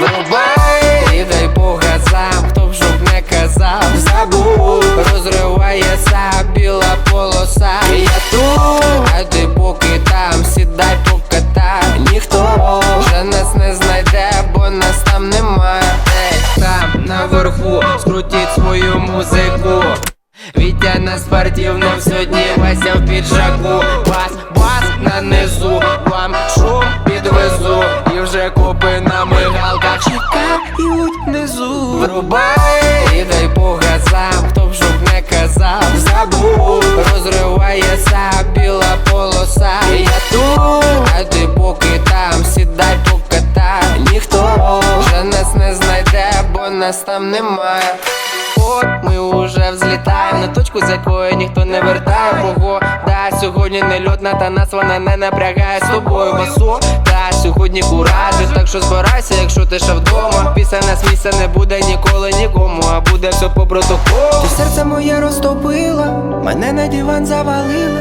Врубай і дай по газам, хто б щоб не казав, забув, розривається біла полоса. І Я тут, а ти поки там, сідай покатай. Ніхто вже нас не знайде, бо нас там немає. Там наверху, скрутіть свою музику. Вітя на спортивному сьогодні Вася в піджаку Бас, бас на низу, вам шум підвезу І вже копи на мигалках чекають внизу. Врубай. І дай по газам, хто б щоб не казав. Забув, розривається біла полоса. Я тут, а ти поки там, сідай покатай Ніхто. Вже нас не знайде, бо нас там немає От ми уже взлітаємо. На точку, з якої ніхто не вертає. Погода сьогодні не льотна, та нас вона не напрягає. З тобою басо Та сьогодні куражі, так що збирайся, якщо ти ще вдома. Після нас місця не буде ніколи нікому, а буде все по протоколу. Ти серце моє розтопила, мене на диван завалила